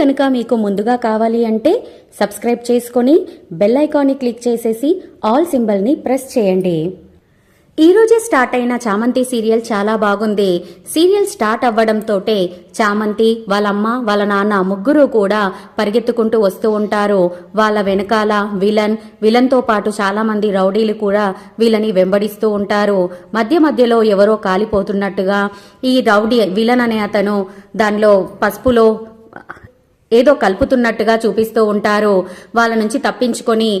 కనుక మీకు ముందుగా కావాలి అంటే సబ్స్క్రైబ్ చేసుకొని బెల్ ఐకాన్ని క్లిక్ చేసేసి ఆల్ సింబల్ని ప్రెస్ చేయండి. ఈరోజే స్టార్ట్ అయిన చామంతి సీరియల్ చాలా బాగుంది. సీరియల్ స్టార్ట్ అవ్వడంతోటే చామంతి వాళ్ళ అమ్మ వాళ్ళ నాన్న ముగ్గురు కూడా పరిగెత్తుకుంటూ వస్తూ ఉంటారు. వాళ్ళ వెనకాల విలన్ విలన్తో పాటు చాలా మంది రౌడీలు కూడా వీళ్ళని వెంబడిస్తూ ఉంటారు. మధ్య మధ్యలో ఎవరో కాలిపోతున్నట్టుగా ఈ రౌడీ విలన్ అనే అతను దానిలో పసుపులో ఏదో కలుపుతున్నట్టుగా చూపిస్తూ ఉంటారు. వాళ్ళ నుంచి తప్పించుకొని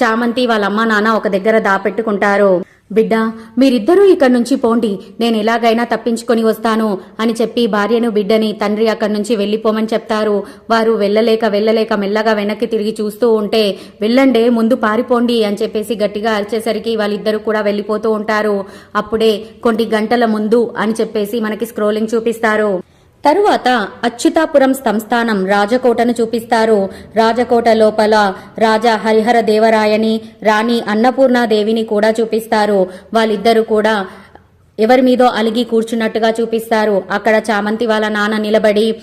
చామంతి వాళ్ళ అమ్మ నాన్న ఒక దగ్గర దాపెట్టుకుంటారు. బిడ్డ మీరిద్దరూ ఇక్కడి నుంచి పోండి. నేను ఎలాగైనా తప్పించుకొని వస్తాను అని చెప్పి భార్యను బిడ్డని తండ్రి అక్కడి నుంచి వెళ్ళిపోమని చెప్తారు. వారు వెళ్ళలేక వెళ్ళలేక మెల్లగా వెనక్కి తిరిగి చూస్తూ ఉంటే వెళ్ళండే ముందు పారిపోండి అని చెప్పేసి గట్టిగా అరిచేసరికి వాళ్ళిద్దరూ కూడా వెళ్ళిపోతూ ఉంటారు. అప్పుడే కొన్ని గంటల ముందు అని చెప్పేసి మనకి స్క్రోలింగ్ చూపిస్తారు. తరువాత అచ్యుతాపురం సంస్థానం రాజకోటను చూపిస్తారు. రాజకోట లోపల రాజా హరిహర దేవరాయని రాణి అన్నపూర్ణాదేవిని కూడా చూపిస్తారు. వాళ్ళిద్దరూ కూడా ఎవరి మీదో అలిగి కూర్చున్నట్టుగా చూపిస్తారు. అక్కడ చామంతి వాళ్ళ నాన్న నిలబడి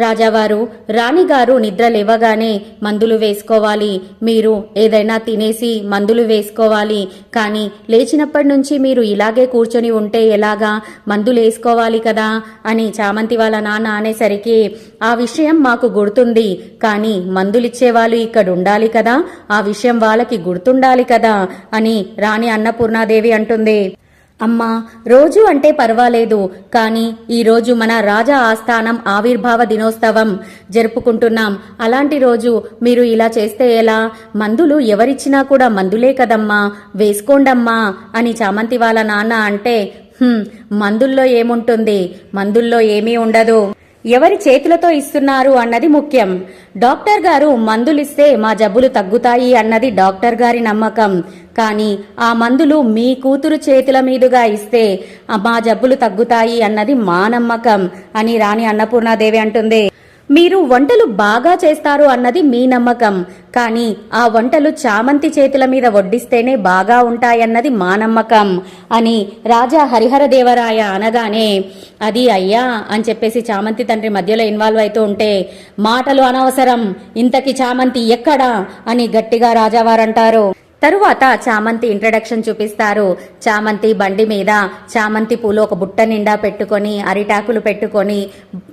రాజావారు రాణిగారు నిద్ర లేవగానే మందులు వేసుకోవాలి. మీరు ఏదైనా తినేసి మందులు వేసుకోవాలి. కానీ లేచినప్పటి నుంచి మీరు ఇలాగే కూర్చొని ఉంటే ఎలాగా? మందులు వేసుకోవాలి కదా? అని చామంతి వాళ్ళ నాన్న అనేసరికి ఆ విషయం మాకు గుర్తుంది. కానీ మందులిచ్చేవాళ్ళు ఇక్కడ ఉండాలి కదా? ఆ విషయం వాళ్ళకి గుర్తుండాలి కదా? అని రాణి అన్నపూర్ణాదేవి అంటుంది. అమ్మా రోజు అంటే పర్వాలేదు కానీ ఈరోజు మన రాజా ఆస్థానం ఆవిర్భావ దినోత్సవం జరుపుకుంటున్నాం. అలాంటి రోజు మీరు ఇలా చేస్తే ఎలా? మందులు ఎవరిచ్చినా కూడా మందులే కదమ్మా వేసుకోండమ్మా అని చామంతి వాళ్ళ నాన్న అంటే మందుల్లో ఏముంటుంది? మందుల్లో ఏమీ ఉండదు. ఎవరి చేతులతో ఇస్తున్నారు అన్నది ముఖ్యం. డాక్టర్ గారు మందులిస్తే మా జబ్బులు తగ్గుతాయి అన్నది డాక్టర్ గారి నమ్మకం. కానీ ఆ మందులు మీ కూతురు చేతుల మీదుగా ఇస్తే మా జబ్బులు తగ్గుతాయి అన్నది మా నమ్మకం అని రాణి అన్నపూర్ణాదేవి అంటుంది. మీరు వంటలు బాగా చేస్తారు అన్నది మీ నమ్మకం. కానీ ఆ వంటలు చామంతి చేతుల మీద వడ్డిస్తేనే బాగా ఉంటాయన్నది మా నమ్మకం అని రాజా హరిహరదేవరాయ అనగానే అది అయ్యా అని చెప్పేసి చామంతి తండ్రి మధ్యలో ఇన్వాల్వ్ అవుతూ ఉంటే మాటలు అనవసరం. ఇంతకి చామంతి ఎక్కడా? అని గట్టిగా రాజావారంటారు. తరువాత చామంతి ఇంట్రడక్షన్ చూపిస్తారు. చామంతి బండి మీద చామంతి పూలు ఒక బుట్ట నిండా పెట్టుకొని అరిటాకులు పెట్టుకొని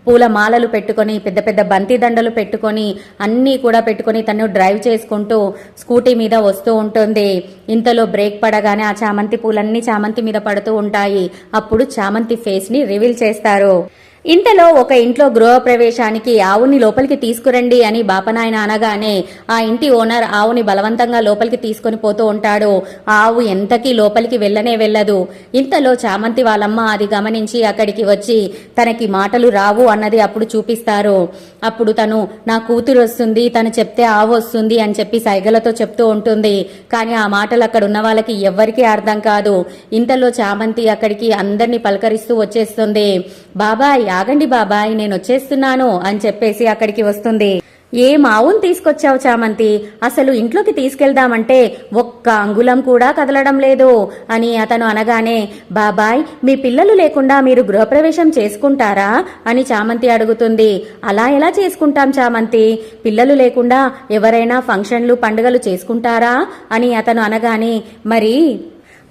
పూల మాలలు పెట్టుకొని పెద్ద పెద్ద బంతి దండలు పెట్టుకొని అన్నీ కూడా పెట్టుకొని తను డ్రైవ్ చేసుకుంటూ స్కూటీ మీద వస్తూ ఉంటుంది. ఇంతలో బ్రేక్ పడగానే ఆ చామంతి పూలన్నీ చామంతి మీద పడుతూ ఉంటాయి. అప్పుడు చామంతి ఫేస్ని రివీల్ చేస్తారు. ఇంతలో ఒక ఇంట్లో గృహప్రవేశానికి ఆవుని లోపలికి తీసుకురండి అని బాపనాయన అనగానే ఆ ఇంటి ఓనర్ ఆవుని బలవంతంగా లోపలికి తీసుకొని పోతూ ఉంటాడు. ఆవు ఎంతకీ లోపలికి వెళ్ళనే వెళ్ళదు. ఇంతలో చామంతి వాళ్ళమ్మ అది గమనించి అక్కడికి వచ్చి తనకి మాటలు రావు అన్నది అప్పుడు చూపిస్తారు. అప్పుడు తను నా కూతురు వస్తుంది తను చెప్తే ఆవు వస్తుంది అని చెప్పి సైగలతో చెప్తూ ఉంటుంది. కానీ ఆ మాటలు అక్కడ ఉన్న వాళ్ళకి ఎవ్వరికీ అర్థం కాదు. ఇంతలో చామంతి అక్కడికి అందరినీ పలకరిస్తూ వచ్చేస్తుంది. బాబాయ్ ఆగండి బాబాయ్ నేను వచ్చేస్తున్నాను అని చెప్పేసి అక్కడికి వస్తుంది. ఏ మావుని తీసుకొచ్చావు చామంతి? అసలు ఇంట్లోకి తీసుకెళ్దామంటే ఒక్క అంగుళం కూడా కదలడం లేదు అని అతను అనగానే బాబాయ్ మీ పిల్లలు లేకుండా మీరు గృహప్రవేశం చేసుకుంటారా? అని చామంతి అడుగుతుంది. అలా ఎలా చేసుకుంటాం చామంతి? పిల్లలు లేకుండా ఎవరైనా ఫంక్షన్లు పండుగలు చేసుకుంటారా? అని అతను అనగానే మరి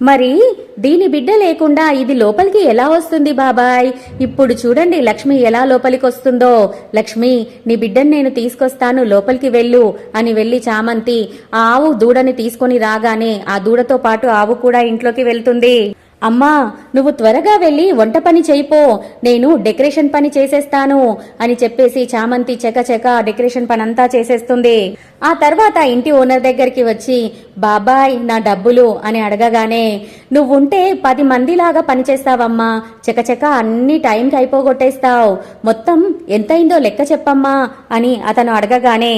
మరి దీని బిడ్డ లేకుండా ఇది లోపలికి ఎలా వస్తుంది బాబాయ్? ఇప్పుడు చూడండి లక్ష్మి ఎలా లోపలికి వస్తుందో లక్ష్మి నీ బిడ్డని నేను తీసుకొస్తాను లోపలికి వెళ్ళు అని వెళ్ళి చామంతి ఆ ఆవు దూడని తీసుకొని రాగానే ఆ దూడతో పాటు ఆవు కూడా ఇంట్లోకి వెళ్తుంది. అమ్మా నువ్వు త్వరగా వెళ్ళి వంట పని చేయిపో. నేను డెకరేషన్ పని చేసేస్తాను అని చెప్పేసి చామంతి చెక డెకరేషన్ పని అంతా చేసేస్తుంది. ఆ తర్వాత ఇంటి ఓనర్ దగ్గరికి వచ్చి బాబాయ్ నా డబ్బులు అని అడగగానే నువ్వుంటే పది మందిలాగా పనిచేస్తావమ్మా చెకచెక అన్ని టైంకి అయిపోగొట్టేస్తావు. మొత్తం ఎంతైందో లెక్క చెప్పమ్మా అని అతను అడగగానే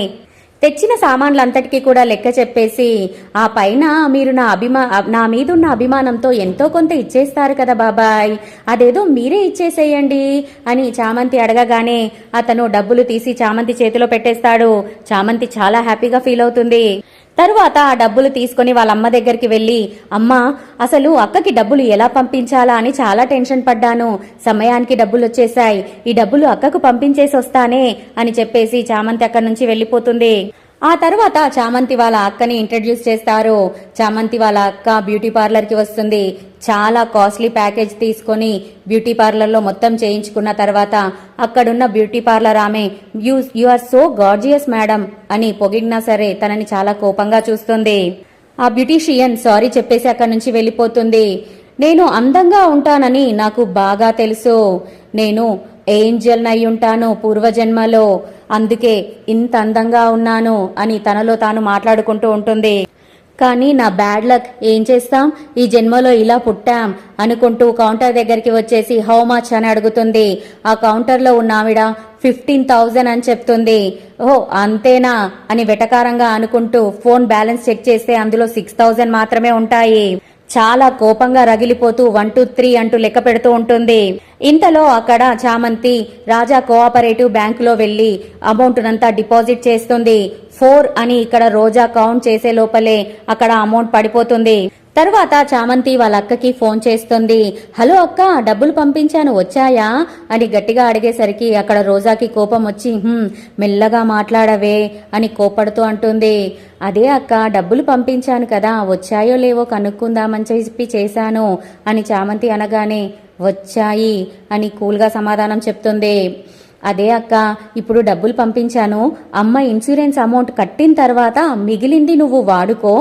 తెచ్చిన సామాన్లంతటికీ కూడా లెక్క చెప్పేసి ఆ పైన మీరు నా అభిమా నా మీదున్న అభిమానంతో ఎంతో కొంత ఇచ్చేస్తారు కదా బాబాయ్. అదేదో మీరే ఇచ్చేసేయండి అని చామంతి అడగగానే అతను డబ్బులు తీసి చామంతి చేతిలో పెట్టేస్తాడు. చామంతి చాలా హ్యాపీగా ఫీల్ అవుతుంది. తరువాత ఆ డబ్బులు తీసుకొని వాళ్ళ అమ్మ దగ్గరికి వెళ్ళి అమ్మా అసలు అక్కకి డబ్బులు ఎలా పంపించాలా అని చాలా టెన్షన్ పడ్డాను. సమయానికి డబ్బులు వచ్చేసాయి ఈ డబ్బులు అక్కకు పంపించేసి వస్తానే అని చెప్పేసి చామంతి అక్కడి నుంచి వెళ్ళిపోతుంది. ఆ తర్వాత చామంతి వాళ్ళ అక్కని ఇంట్రడ్యూస్ చేస్తారు. చామంతి వాళ్ళ అక్క బ్యూటీ పార్లర్కి వస్తుంది. చాలా కాస్ట్లీ ప్యాకేజ్ తీసుకొని బ్యూటీ పార్లర్లో మొత్తం చేయించుకున్న తర్వాత అక్కడున్న బ్యూటీ పార్లర్ ఆమె you you are so gorgeous madam అని పొగిడినా సరే తనని చాలా కోపంగా చూస్తుంది. ఆ బ్యూటీషియన్ సారీ చెప్పేసి అక్కడి నుంచి వెళ్ళిపోతుంది. నేను అందంగా ఉంటానని నాకు బాగా తెలుసు. నేను ఏంజల్ అయి ఉంటాను పూర్వజన్మలో. అందుకే ఇంత అందంగా ఉన్నాను అని తనలో తాను మాట్లాడుకుంటూ ఉంటుంది. కానీ నా బ్యాడ్ లక్ ఏం చేస్తాం? ఈ జన్మలో ఇలా పుట్టాం అనుకుంటూ కౌంటర్ దగ్గరికి వచ్చేసి హౌ మచ్ అని అడుగుతుంది. ఆ కౌంటర్లో ఉన్న ఆవిడ ఫిఫ్టీన్ థౌజండ్ అని చెప్తుంది. ఓ అంతేనా? అని వెటకారంగా అనుకుంటూ ఫోన్ బ్యాలెన్స్ చెక్ చేస్తే అందులో సిక్స్ థౌజండ్ మాత్రమే ఉంటాయి. చాలా కోపంగా రగిలిపోతూ వన్ టూ త్రీ అంటూ లెక్క పెడుతూ ఉంటుంది. ఇంతలో అక్కడ చామంతి రాజా కోఆపరేటివ్ బ్యాంకులో వెళ్ళి అమౌంట్నంతా డిపాజిట్ చేస్తుంది. ఫోర్ అని ఇక్కడ రోజా కౌంట్ చేసే లోపలే అక్కడ అమౌంట్ పడిపోతుంది. తర్వాత చామంతి వాళ్ళ అక్కకి ఫోన్ చేస్తుంది. హలో అక్క డబ్బులు పంపించాను వచ్చాయా? అని గట్టిగా అడిగేసరికి అక్కడ రోజాకి కోపం వచ్చి మెల్లగా మాట్లాడవే అని కోపడుతూ అంటుంది. అదే అక్క డబ్బులు పంపించాను కదా వచ్చాయో లేవో కనుక్కుందామని చెప్పి చేశాను అని చామంతి అనగానే వచ్చాయి అని కూల్గా సమాధానం చెప్తుంది. అదే అక్క ఇప్పుడు డబ్బులు పంపించాను. అమ్మ ఇన్సూరెన్స్ అమౌంట్ కట్టిన తర్వాత మిగిలింది నువ్వు వాడుకో.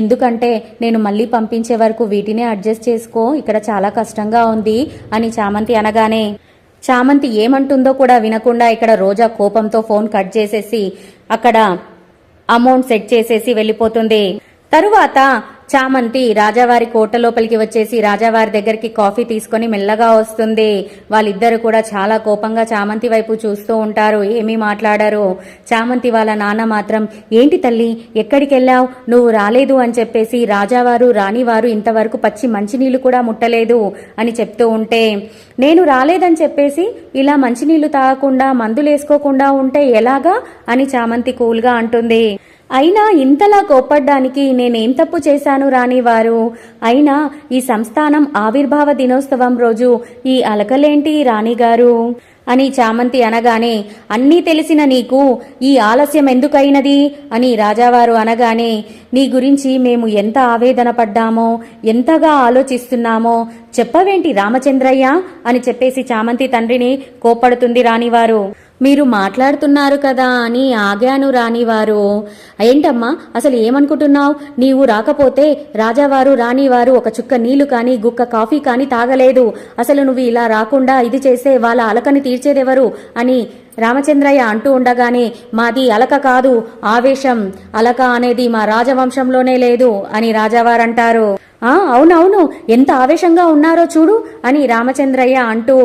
ఎందుకంటే నేను మళ్ళీ పంపించే వరకు వీటినే అడ్జస్ట్ చేసుకో. ఇక్కడ చాలా కష్టంగా ఉంది అని చామంతి అనగానే చామంతి ఏమంటుందో కూడా వినకుండా ఇక్కడ రోజా కోపంతో ఫోన్ కట్ చేసేసి అక్కడ అమౌంట్ సెట్ చేసేసి వెళ్ళిపోతుంది. తరువాత చామంతి రాజావారి కోట లోపలికి వచ్చేసి రాజావారి దగ్గరికి కాఫీ తీసుకొని మెల్లగా వస్తుంది. వాళ్ళిద్దరు కూడా చాలా కోపంగా చామంతి వైపు చూస్తూ ఉంటారు. ఏమీ మాట్లాడరు? చామంతి వాళ్ళ నాన్న మాత్రం ఏంటి తల్లి ఎక్కడికి వెళ్ళావు? నువ్వు రాలేదు అని చెప్పేసి రాజావారు రాణివారు ఇంతవరకు పచ్చి మంచినీళ్ళు కూడా ముట్టలేదు అని చెప్తూ ఉంటే నేను రాలేదని చెప్పేసి ఇలా మంచినీళ్ళు తాగకుండా మందులేసుకోకుండా ఉంటే ఎలాగా? అని చామంతి కూల్గా అంటుంది. అయినా ఇంతలా కోప్పడ్డానికి నేనేం తప్పు చేశాను రానివారు అయినా ఈ సంస్థానం ఆవిర్భావ దినోత్సవం రోజు ఈ అలకలేంటి రాణిగారు? అని చామంతి అనగానే అన్నీ తెలిసిన నీకు ఈ ఆలస్యం ఎందుకైనది? అని రాజావారు అనగానే నీ గురించి మేము ఎంత ఆవేదన పడ్డామో ఎంతగా ఆలోచిస్తున్నామో చెప్పవేంటి రామచంద్రయ్య? అని చెప్పేసి చామంతి తండ్రిని కోప్పడుతుంది రానివారు మీరు మాట్లాడుతున్నారు కదా అని ఆగాను రానివారు ఏంటమ్మా అసలు ఏమనుకుంటున్నావు? నీవు రాకపోతే రాజావారు రానివారు ఒక చుక్క నీళ్ళు కానీ గుక్క కాఫీ కానీ తాగలేదు. అసలు నువ్వు ఇలా రాకుండా ఇది చేస్తే వాళ్ళ అలకని తీర్చేదెవరు అని రామచంద్రయ్య అంటూ ఉండగానే మాది అలక కాదు ఆవేశం. అలక అనేది మా రాజవంశంలోనే లేదు అని రాజావారంటారు. ఆ అవునవును ఎంత ఆవేశంగా ఉన్నారో చూడు అని రామచంద్రయ్య అంటూ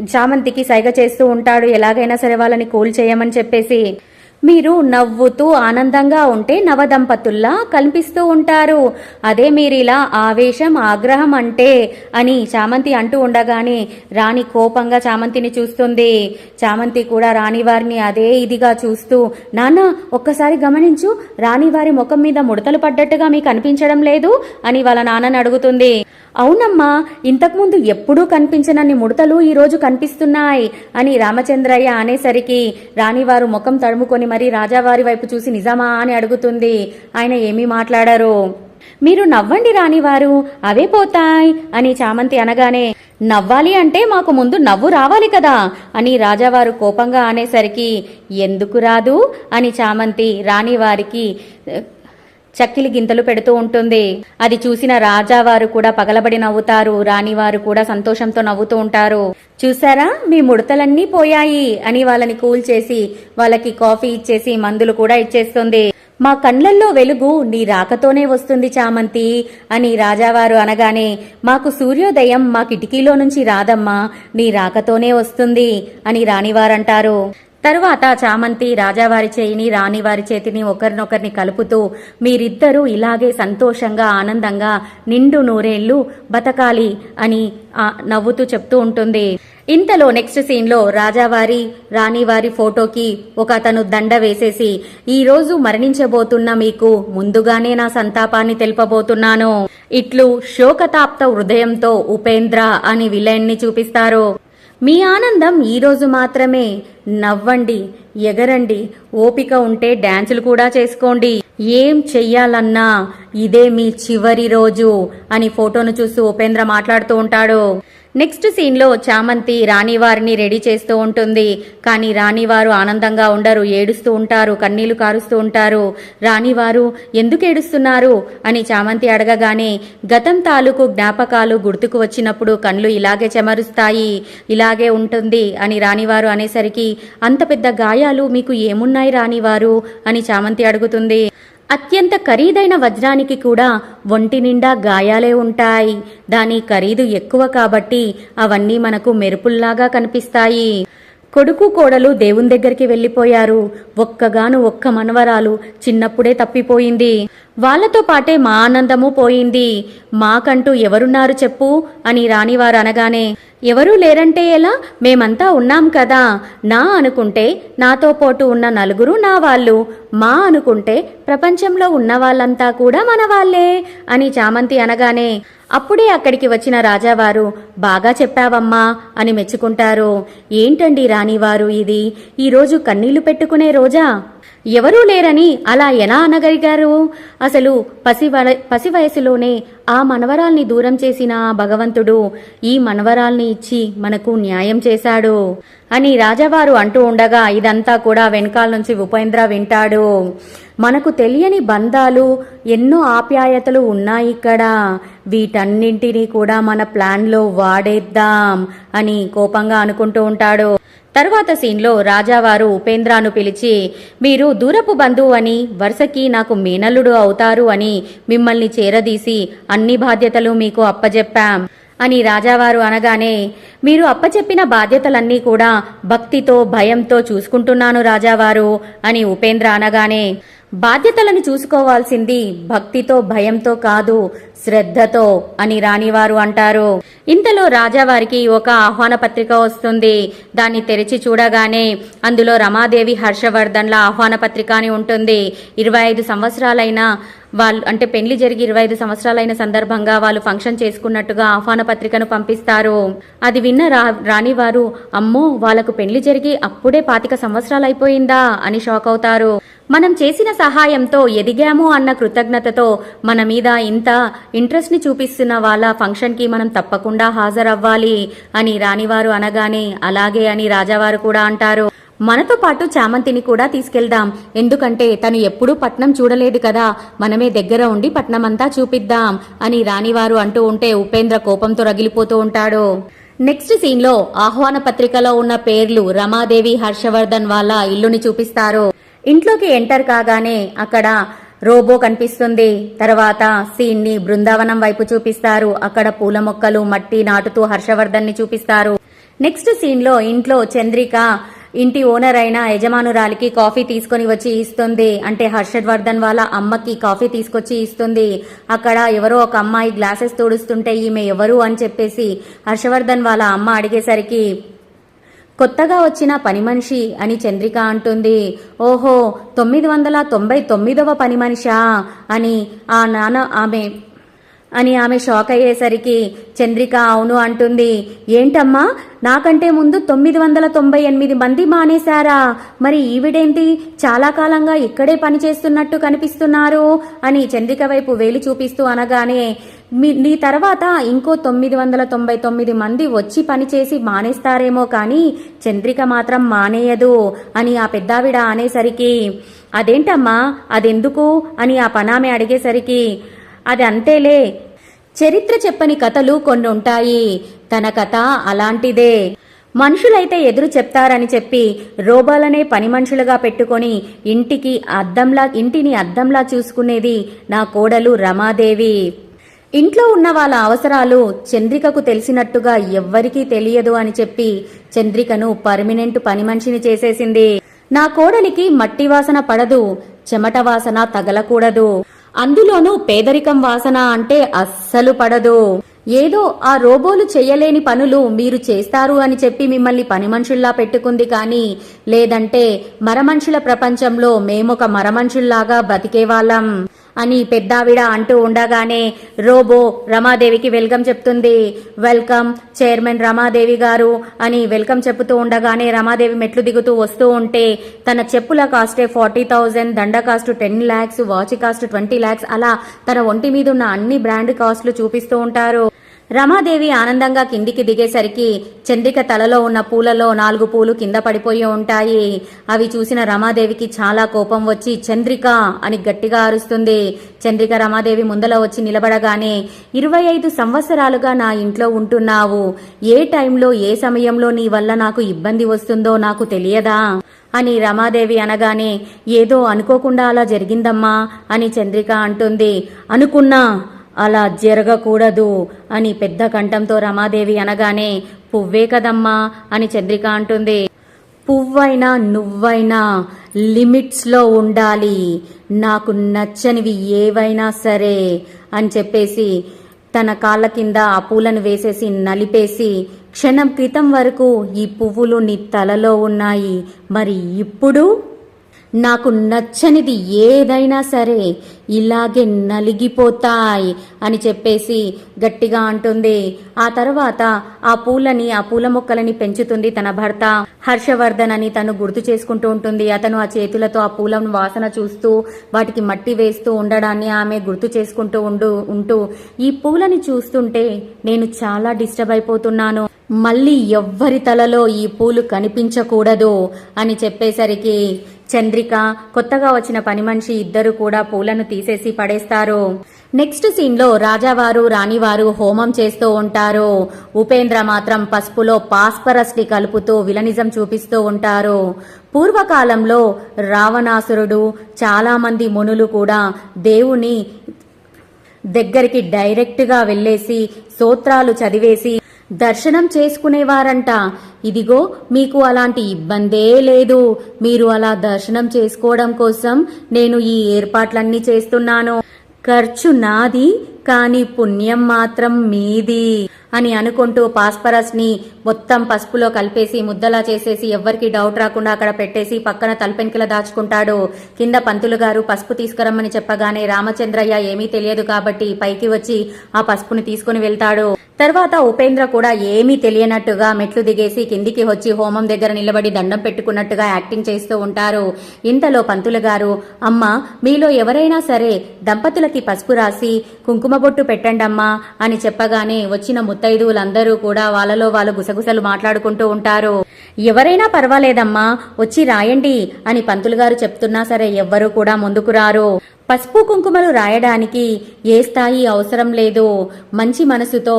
చామంతికి సైగ చేస్తూ ఉంటాడు ఎలాగైనా సరే వాళ్ళని కూల్ చేయమని చెప్పేసి మీరు నవ్వుతూ ఆనందంగా ఉంటే నవదంపతుల్లా కనిపిస్తూ ఉంటారు. అదే మీరిలా ఆవేశం ఆగ్రహం అంటే అని చామంతి అంటూ ఉండగానే రాణి కోపంగా చామంతిని చూస్తుంది. చామంతి కూడా రాణివారిని అదే ఇదిగా చూస్తూ నాన్న ఒక్కసారి గమనించు రాణివారి ముఖం మీద ముడతలు పడ్డట్టుగా మీకు అనిపించడం లేదు? అని వాళ్ళ నాన్నని అడుగుతుంది. అవునమ్మా ఇంతకుముందు ఎప్పుడూ కనిపించనన్ని ముడతలు ఈరోజు కనిపిస్తున్నాయి అని రామచంద్రయ్య అనేసరికి రాణివారు ముఖం తడుముకొని మరీ రాజావారి వైపు చూసి నిజమా అని అడుగుతుంది. ఆయన ఏమీ మాట్లాడారు. మీరు నవ్వండి రానివారు అవే పోతాయి అని చామంతి అనగానే నవ్వాలి అంటే మాకు ముందు నవ్వు రావాలి కదా అని రాజావారు కోపంగా అనేసరికి ఎందుకు రాదు అని చామంతి రాణివారికి చక్కిలి గింతలు పెడుతూ ఉంటుంది. అది చూసిన రాజావారు కూడా పగలబడి నవ్వుతారు. రాణివారు కూడా సంతోషంతో నవ్వుతూ ఉంటారు. చూసారా మీ ముడతలన్నీ పోయాయి అని వాళ్ళని కూల్ చేసి వాళ్ళకి కాఫీ ఇచ్చేసి మందులు కూడా ఇచ్చేస్తుంది. మా కండ్లల్లో వెలుగు నీ రాకతోనే వస్తుంది చామంతి అని రాజావారు అనగానే మాకు సూర్యోదయం మా కిటికీలో నుంచి రాదమ్మా నీ రాకతోనే వస్తుంది అని రాణివారంటారు. తరువాత చామంతి రాజావారి చేయిని రాణివారి చేతిని ఒకరినొకరిని కలుపుతూ మీరిద్దరూ ఇలాగే సంతోషంగా ఆనందంగా నిండు నూరేళ్ళు బతకాలి అని నవ్వుతూ చెప్తూ ఉంటుంది. ఇంతలో నెక్స్ట్ సీన్లో రాజావారి రాణివారి ఫోటోకి ఒక అతను దండ వేసేసి ఈ రోజు మరణించబోతున్న మీకు ముందుగానే నా సంతాపాన్ని తెలుపబోతున్నాను. ఇట్లు శోకతాప్త హృదయంతో ఉపేంద్ర అని విలయన్ని చూపిస్తారు. మీ ఆనందం ఈరోజు మాత్రమే. నవ్వండి ఎగరండి. ఓపిక ఉంటే డాన్సులు కూడా చేసుకోండి. ఏం చెయ్యాలన్నా ఇదే మీ చివరి రోజు అని ఫోటోను చూస్తూ ఉపేంద్ర మాట్లాడుతూ ఉంటాడు. నెక్స్ట్ సీన్లో చామంతి రాణివారిని రెడీ చేస్తూ ఉంటుంది. కానీ రాణివారు ఆనందంగా ఉండరు ఏడుస్తూ ఉంటారు కన్నీళ్ళు కారుస్తూ ఉంటారు. రాణివారు ఎందుకు ఏడుస్తున్నారు? అని చామంతి అడగగానే గతం తాలూకు జ్ఞాపకాలు గుర్తుకు వచ్చినప్పుడు కళ్ళు ఇలాగే చెమరుస్తాయి ఇలాగే ఉంటుంది అని రాణివారు అనేసరికి అంత పెద్ద గాయాలు మీకు ఏమున్నాయి రాణివారు? అని చామంతి అడుగుతుంది. అత్యంత ఖరీదైన వజ్రానికి కూడా ఒంటి నిండా గాయాలే ఉంటాయి. దాని ఖరీదు ఎక్కువ కాబట్టి అవన్నీ మనకు మెరుపుల్లాగా కనిపిస్తాయి. కొడుకు కోడలు దేవుని దగ్గరికి వెళ్ళిపోయారు. ఒక్కగాను ఒక్క మనవరాలు చిన్నప్పుడే తప్పిపోయింది. వాళ్ళతో పాటే మా ఆనందము పోయింది. మాకంటూ ఎవరున్నారు చెప్పు అని రాణివారు అనగానే ఎవరూ లేరంటే ఎలా? మేమంతా ఉన్నాం కదా. నా అనుకుంటే నాతో పాటు ఉన్న నలుగురు నా వాళ్ళు. మా అనుకుంటే ప్రపంచంలో ఉన్న వాళ్ళంతా కూడా మన వాళ్ళే అని చామంతి అనగానే అప్పుడే అక్కడికి వచ్చిన రాజావారు బాగా చెప్పావమ్మా అని మెచ్చుకుంటారు. ఏంటండి రాణివారు ఇది? ఈరోజు కన్నీళ్ళు పెట్టుకునే రోజా? ఎవరూ లేరని అలా ఎలా అనగలిగారు? అసలు పసి పసి వయసులోనే ఆ మనవరాల్ని దూరం చేసిన భగవంతుడు ఈ మనవరాల్ని ఇచ్చి మనకు న్యాయం చేశాడు అని రాజావారు అంటూ ఉండగా ఇదంతా కూడా వెనకాల నుంచి ఉపేంద్ర వింటాడు. మనకు తెలియని బంధాలు ఎన్నో ఆప్యాయతలు ఉన్నాయి ఇక్కడ. వీటన్నింటినీ కూడా మన ప్లాన్లో వాడేద్దాం అని కోపంగా అనుకుంటూ ఉంటాడు. తరువాత సీన్లో రాజావారు ఉపేంద్రాను పిలిచి మీరు దూరపు బంధువు అని వరుసకి నాకు మేనల్లుడు అవుతారు అని మిమ్మల్ని చేరదీసి అన్ని బాధ్యతలు మీకు అప్పజెప్పాం అని రాజావారు అనగానే మీరు అప్పచెప్పిన బాధ్యతలన్నీ కూడా భక్తితో భయంతో చూసుకుంటున్నాను రాజావారు అని ఉపేంద్ర అనగానే బాధ్యతలను చూసుకోవాల్సింది భక్తితో భయంతో కాదు శ్రద్ధతో అని రాణివారు అంటారు. ఇంతలో రాజావారికి ఒక ఆహ్వాన పత్రిక వస్తుంది. దాన్ని తెరిచి చూడగానే అందులో రమాదేవి హర్షవర్ధన్ల ఆహ్వాన పత్రిక అని ఉంటుంది. ఇరవై ఐదు సంవత్సరాలైన వాళ్ళు అంటే పెళ్ళి జరిగి ఇరవై ఐదు సంవత్సరాలైన సందర్భంగా వాళ్ళు ఫంక్షన్ చేసుకున్నట్టుగా ఆహ్వాన పత్రికను పంపిస్తారు. అది విన్న రా రాణివారు అమ్మో వాళ్ళకు పెళ్ళి జరిగి అప్పుడే పాతిక సంవత్సరాలు అయిపోయిందా? అని షాక్ అవుతారు. మనం చేసిన సహాయంతో ఎదిగాము అన్న కృతజ్ఞతతో మన మీద ఇంత ఇంట్రెస్ట్ని చూపిస్తున్న వాళ్ళ ఫంక్షన్కి మనం తప్పకుండా హాజరవ్వాలి అని రాణివారు అనగానే అలాగే అని రాజావారు కూడా అంటారు. మనతో పాటు చామంతిని కూడా తీసుకెళ్దాం. ఎందుకంటే తను ఎప్పుడూ పట్నం చూడలేదు కదా. మనమే దగ్గర ఉండి పట్నం అంతా చూపిద్దాం అని రాణివారు అంటూ ఉంటే ఉపేంద్ర కోపంతో రగిలిపోతూ ఉంటాడు. నెక్స్ట్ సీన్లో ఆహ్వాన పత్రికలో ఉన్న పేర్లు రమాదేవి హర్షవర్ధన్ వాళ్ళ ఇల్లుని చూపిస్తారు. ఇంట్లోకి ఎంటర్ కాగానే అక్కడ రోబో కనిపిస్తుంది. తర్వాత సీన్ని బృందావనం వైపు చూపిస్తారు. అక్కడ పూల మొక్కలు మట్టి నాటుతూ హర్షవర్ధన్ని చూపిస్తారు. నెక్స్ట్ సీన్లో ఇంట్లో చంద్రిక ఇంటి ఓనర్ అయిన యజమానురాలికి కాఫీ తీసుకొని వచ్చి ఇస్తుంది. అంటే హర్షవర్ధన్ వాళ్ళ అమ్మకి కాఫీ తీసుకొచ్చి ఇస్తుంది. అక్కడ ఎవరో ఒక అమ్మాయి గ్లాసెస్ తోడుస్తుంటే ఈమె ఎవరు అని చెప్పేసి హర్షవర్ధన్ వాళ్ళ అమ్మ అడిగేసరికి కొత్తగా వచ్చిన పని మనిషి అని చంద్రిక అంటుంది. ఓహో తొమ్మిది వందల తొంభై తొమ్మిదవ పని మనిషా? అని ఆ నాన్న ఆమె అని ఆమె షాక్ అయ్యేసరికి చంద్రిక అవును అంటుంది. ఏంటమ్మా నాకంటే ముందు తొమ్మిది వందల తొంభై ఎనిమిది మంది మానేశారా? మరి ఈవిడేంటి? చాలా కాలంగా ఇక్కడే పనిచేస్తున్నట్టు కనిపిస్తున్నారు అని చంద్రిక వైపు వేలు చూపిస్తూ అనగానే మీ నీ తర్వాత ఇంకో తొమ్మిది వందల తొంభై తొమ్మిది మంది వచ్చి పనిచేసి మానేస్తారేమో కానీ చంద్రిక మాత్రం మానేయదు అని ఆ పెద్దావిడ అనేసరికి అదేంటమ్మా? అదెందుకు? అని ఆ పనామె అడిగేసరికి అది అంతేలే. చరిత్ర చెప్పని కథలు కొన్ని ఉంటాయి. తన కథ అలాంటిదే. మనుషులైతే ఎదురు చెప్తారని చెప్పి రోబాలనే పని మనుషులుగా పెట్టుకొని ఇంటికి అద్దంలా ఇంటిని అద్దంలా చూసుకునేది నా కోడలు రమాదేవి. ఇంట్లో ఉన్న వాళ్ళ అవసరాలు చంద్రికకు తెలిసినట్టుగా ఎవ్వరికీ తెలియదు అని చెప్పి చంద్రికను పర్మినెంట్ పని మనిషిని చేసేసింది. నా కోడలికి మట్టి వాసన పడదు చెమట వాసన తగలకూడదు. అందులోనూ పేదరికం వాసన అంటే అస్సలు పడదు. ఏదో ఆ రోబోలు చెయ్యలేని పనులు మీరు చేస్తారు అని చెప్పి మిమ్మల్ని పని మనుషుల్లా పెట్టుకుంది కానీ లేదంటే మరమనుషుల ప్రపంచంలో మేమొక మరమనుషుల్లాగా బతికేవాళ్ళం అని పెద్దావిడ అంటూ ఉండగానే రోబో రమాదేవికి వెల్కమ్ చెప్తుంది. వెల్కమ్ చైర్మన్ రమాదేవి గారు అని వెల్కమ్ చెప్పుతూ ఉండగానే రమాదేవి మెట్లు దిగుతూ వస్తూ ఉంటే తన చెప్పుల కాస్టే ఫార్టీ థౌజండ్ దండ cost ten lakhs watch cost twenty lakhs అలా తన ఒంటి మీద ఉన్న అన్ని బ్రాండ్ కాస్ట్లు చూపిస్తూ ఉంటారు. రమాదేవి ఆనందంగా కిందికి దిగేసరికి చంద్రిక తలలో ఉన్న పూలలో నాలుగు పూలు కింద పడిపోయి ఉంటాయి. అవి చూసిన రమాదేవికి చాలా కోపం వచ్చి చంద్రిక అని గట్టిగా అరుస్తుంది. చంద్రిక రమాదేవి ముందల వచ్చి నిలబడగానే ఇరవై ఐదు సంవత్సరాలుగా నా ఇంట్లో ఉంటున్నావు. ఏ టైంలో ఏ సమయంలో నీ వల్ల నాకు ఇబ్బంది వస్తుందో నాకు తెలియదా అని రమాదేవి అనగానే ఏదో అనుకోకుండా అలా జరిగిందమ్మా అని చంద్రిక అంటుంది. అనుకున్నా అలా జరగకూడదు అని పెద్ద కంఠంతో రమాదేవి అనగానే పువ్వే కదమ్మా అని చంద్రిక అంటుంది. పువ్వైనా నువ్వైనా లిమిట్స్లో ఉండాలి. నాకు నచ్చనివి ఏవైనా సరే అని చెప్పేసి తన కాళ్ళ కింద ఆ పూలను వేసేసి నలిపేసి క్షణం క్రితం వరకు ఈ పువ్వులు నీ తలలో ఉన్నాయి. మరి ఇప్పుడు నాకు నచ్చనిది ఏదైనా సరే ఇలాగే నలిగిపోతాయి అని చెప్పేసి గట్టిగా అంటుంది. ఆ తర్వాత ఆ పూలని ఆ పూల మొక్కలని పెంచుతుంది తన భర్త. హర్షవర్ధన్ అని తను గుర్తు చేసుకుంటూ ఉంటుంది. అతను ఆ చేతులతో ఆ పూలను వాసన చూస్తూ వాటికి మట్టి వేస్తూ ఉండడాన్ని ఆమె గుర్తు చేసుకుంటూ ఉండు ఉంటూ ఈ పూలని చూస్తుంటే నేను చాలా డిస్టర్బ్ అయిపోతున్నాను. మళ్ళీ ఎవ్వరి తలలో ఈ పూలు కనిపించకూడదు అని చెప్పేసరికి చంద్రిక కొత్తగా వచ్చిన పని మనిషి ఇద్దరు కూడా పూలను తీసేసి పడేస్తారు. నెక్స్ట్ సీన్లో రాజావారు రాణివారు హోమం చేస్తూ ఉంటారు. ఉపేంద్ర మాత్రం పసుపులో పాస్పరస్ని కలుపుతూ విలనిజం చూపిస్తూ ఉంటారు. పూర్వకాలంలో రావణాసురుడు చాలా మంది మునులు కూడా దేవుని దగ్గరికి డైరెక్ట్గా వెళ్ళేసి సూత్రాలు చదివేసి దర్శనం చేసుకునేవారంట. ఇదిగో మీకు అలాంటి ఇబ్బందే లేదు. మీరు అలా దర్శనం చేసుకోవడం కోసం నేను ఈ ఏర్పాట్లన్నీ చేస్తున్నాను. ఖర్చు నాది కానీ పుణ్యం మాత్రం మీది అని అనుకుంటూ పాస్పరస్ని మొత్తం పసుపులో కలిపేసి ముద్దలా చేసేసి ఎవ్వరికి డౌట్ రాకుండా అక్కడ పెట్టేసి పక్కన తలపెంకిల దాచుకుంటాడు. కింద పంతులు గారు పసుపు తీసుకురమ్మని చెప్పగానే రామచంద్రయ్య ఏమీ తెలియదు కాబట్టి పైకి వచ్చి ఆ పసుపుని తీసుకుని వెళ్తాడు. తర్వాత ఉపేంద్ర కూడా ఏమీ తెలియనట్టుగా మెట్లు దిగేసి కిందికి వచ్చి హోమం దగ్గర నిలబడి దండం పెట్టుకున్నట్టుగా యాక్టింగ్ చేస్తూ ఉంటారు. ఇంతలో పంతులు గారు అమ్మ మీలో ఎవరైనా సరే దంపతులకి పసుపు రాసి కుంకుమ కుంభబొట్టు పెట్టండమ్మా అని చెప్పగానే వచ్చిన ముత్తైదువులందరూ కూడా వాళ్ళలో వాళ్ళు గుసగుసలు మాట్లాడుకుంటూ ఉంటారు. ఎవరైనా పర్వాలేదమ్మా వచ్చి రాయండి అని పంతులు గారు చెప్తున్నా సరే ఎవ్వరూ కూడా ముందుకు రారు. పసుపు కుంకుమలు రాయడానికి ఏ స్థాయి అవసరం లేదు. మంచి మనసుతో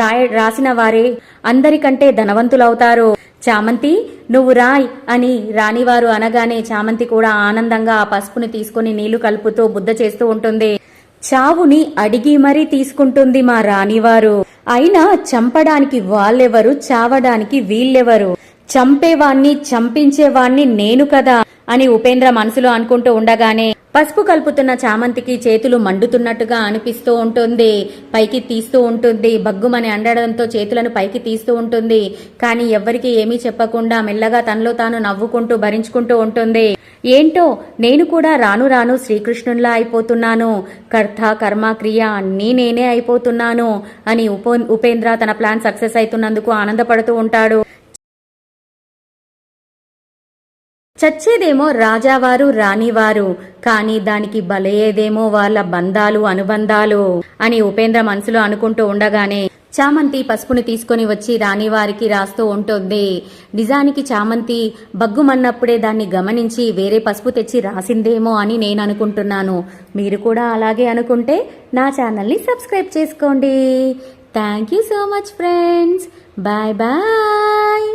రాయ రాసిన వారే అందరికంటే ధనవంతులవుతారు. చామంతి నువ్వు రాయ్ అని రానివారు అనగానే చామంతి కూడా ఆనందంగా ఆ పసుపుని తీసుకుని నీళ్ళు కలుపుతూ బుద్ధ చేస్తూ ఉంటుంది. చావుని అడిగి మరీ తీసుకుంటుంది మా రాణివారు. అయినా చంపడానికి వాళ్ళెవరు చావడానికి వీళ్ళెవరు? చంపేవాణ్ణి చంపించేవాణ్ణి నేను కదా. అని ఉపేంద్ర మనసులో అనుకుంటూ ఉండగానే పసుపు కలుపుతున్న చామంతికి చేతులు మండుతున్నట్టుగా అనిపిస్తూ ఉంటుంది. పైకి తీస్తూ ఉంటుంది. బగ్గుమని అండడంతో చేతులను పైకి తీస్తూ ఉంటుంది. కానీ ఎవ్వరికీ ఏమీ చెప్పకుండా మెల్లగా తనలో తాను నవ్వుకుంటూ భరించుకుంటూ ఉంటుంది. ఏంటో నేను కూడా రాను రాను శ్రీకృష్ణునిలా అయిపోతున్నాను. కర్త కర్మ క్రియ అన్నీ నేనే అయిపోతున్నాను అని ఉప ఉపేంద్ర తన ప్లాన్ సక్సెస్ అవుతున్నందుకు ఆనందపడుతూ ఉంటాడు. చచ్చేదేమో రాజావారు రాణివారు కానీ దానికి బలయ్యేదేమో వాళ్ళ బంధాలు అనుబంధాలు అని ఉపేంద్ర మనసులో అనుకుంటూ ఉండగానే చామంతి పసుపుని తీసుకొని వచ్చి రాణివారికి రాస్తూ ఉంటుంది. నిజానికి చామంతి బగ్గుమన్నప్పుడే దాన్ని గమనించి వేరే పసుపు తెచ్చి రాసిందేమో అని నేను అనుకుంటున్నాను. మీరు కూడా అలాగే అనుకుంటే నా ఛానల్ని సబ్స్క్రైబ్ చేసుకోండి. Thank you so much friends. Bye bye.